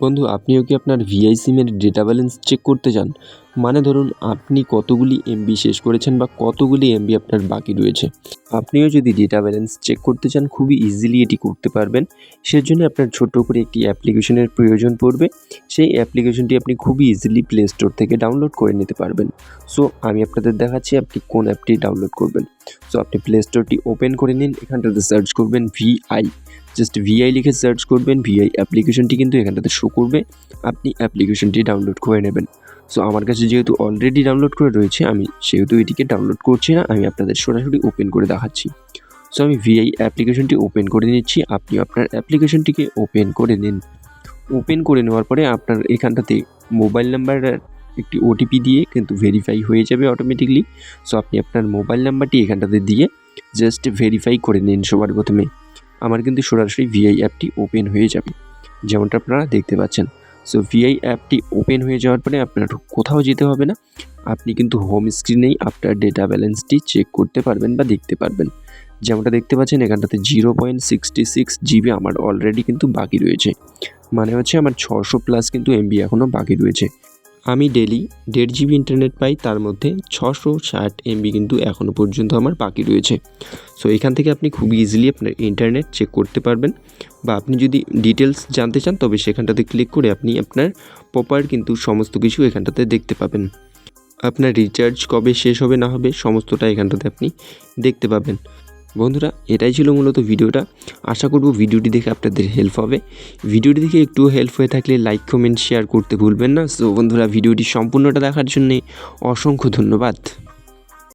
বন্ধু আপনিও কি আপনার ভিআই সিমের ডেটা ব্যালেন্স চেক করতে চান? মানে ধরুন আপনি কতগুলি এমবি শেষ করেছেন বা কতগুলি এমবি আপনার বাকি রয়েছে। আপনিও যদি ডেটা ব্যালেন্স চেক করতে চান, খুবই ইজিলি এটি করতে পারবেন। সেজন্য আপনার ছোট্ট করে একটি অ্যাপ্লিকেশনের প্রয়োজন পড়বে। সেই অ্যাপ্লিকেশনটি আপনি খুবই ইজিলি প্লে স্টোর থেকে ডাউনলোড করে নিতে পারবেন। সো আমি আপনাদের দেখাচ্ছি আপনি কোন অ্যাপটি ডাউনলোড করবেন। সো আপনি প্লে স্টোরটি ওপেন করে নিন, এখানটাতে সার্চ করবেন ভিআই জাস্ট ভিআই লিখে সার্চ করবেন ভিআই অ্যাপ্লিকেশনটি কিন্তু এখানটাতে শো করবে। আপনি অ্যাপ্লিকেশনটি ডাউনলোড করে নেবেন। সো আমার কাছে যেহেতু অলরেডি ডাউনলোড করে রয়েছে, আমি সেহেতু এটিকে ডাউনলোড করছি না, আমি আপনাদের সরাসরি ওপেন করে দেখাচ্ছি। সো আমি ভিআই অ্যাপ্লিকেশনটি ওপেন করে নিচ্ছি, আপনি আপনার অ্যাপ্লিকেশনটিকে ওপেন করে নিন। ওপেন করে নেওয়ার পরে আপনার এখানটাতে মোবাইল নাম্বার একটি ওটিপি দিয়ে কিন্তু ভেরিফাই হয়ে যাবে অটোমেটিকলি সো আপনি আপনার মোবাইল নাম্বারটি এখানটাতে দিয়ে জাস্ট ভেরিফাই করে নিন সবার প্রথমে। আমার কিন্তু সরাসরি ভিআই অ্যাপটি ওপেন হয়ে যাবে, যেমনটা আপনারা দেখতে পাচ্ছেন। সো ভিআই অ্যাপটি ওপেন হয়ে যাওয়ার পরে আপনার কোথাও যেতে হবে না। আপনি কিন্তু হোম স্ক্রিনেই আপনার ডেটা ব্যালেন্সটি চেক করতে পারবেন বা দেখতে পারবেন। যেমনটা দেখতে পাচ্ছেন, এখানটাতে zero point sixty six GB আমার অলরেডি কিন্তু বাকি রয়েছে। মানে হচ্ছে আমার ছশো প্লাস কিন্তু এমবি এখনও বাকি রয়েছে। আমি ডেলি দেড় জিবি ইন্টারনেট পাই, তার মধ্যে ছশো ষাট এমবি কিন্তু এখনও পর্যন্ত আমার বাকি রয়েছে। সো এখান থেকে আপনি খুব ইজিলি আপনার ইন্টারনেট চেক করতে পারবেন। বা আপনি যদি ডিটেলস জানতে চান, তবে সেখানটাতে ক্লিক করে আপনি আপনার প্রপার কিন্তু সমস্ত কিছু এখানটাতে দেখতে পাবেন। আপনার রিচার্জ কবে শেষ হবে না হবে, সমস্তটা এখানটাতে আপনি দেখতে পাবেন। বন্ধুরা, এটাই ছিল মূলত ভিডিওটা। আশা করব ভিডিওটি দেখে আপনাদের হেল্প হবে। ভিডিওটি দেখে একটু হেল্প হয়ে থাকলে লাইক কমেন্ট শেয়ার করতে ভুলবেন না। সো বন্ধুরা, ভিডিওটি সম্পূর্ণটা দেখার জন্যে অসংখ্য ধন্যবাদ।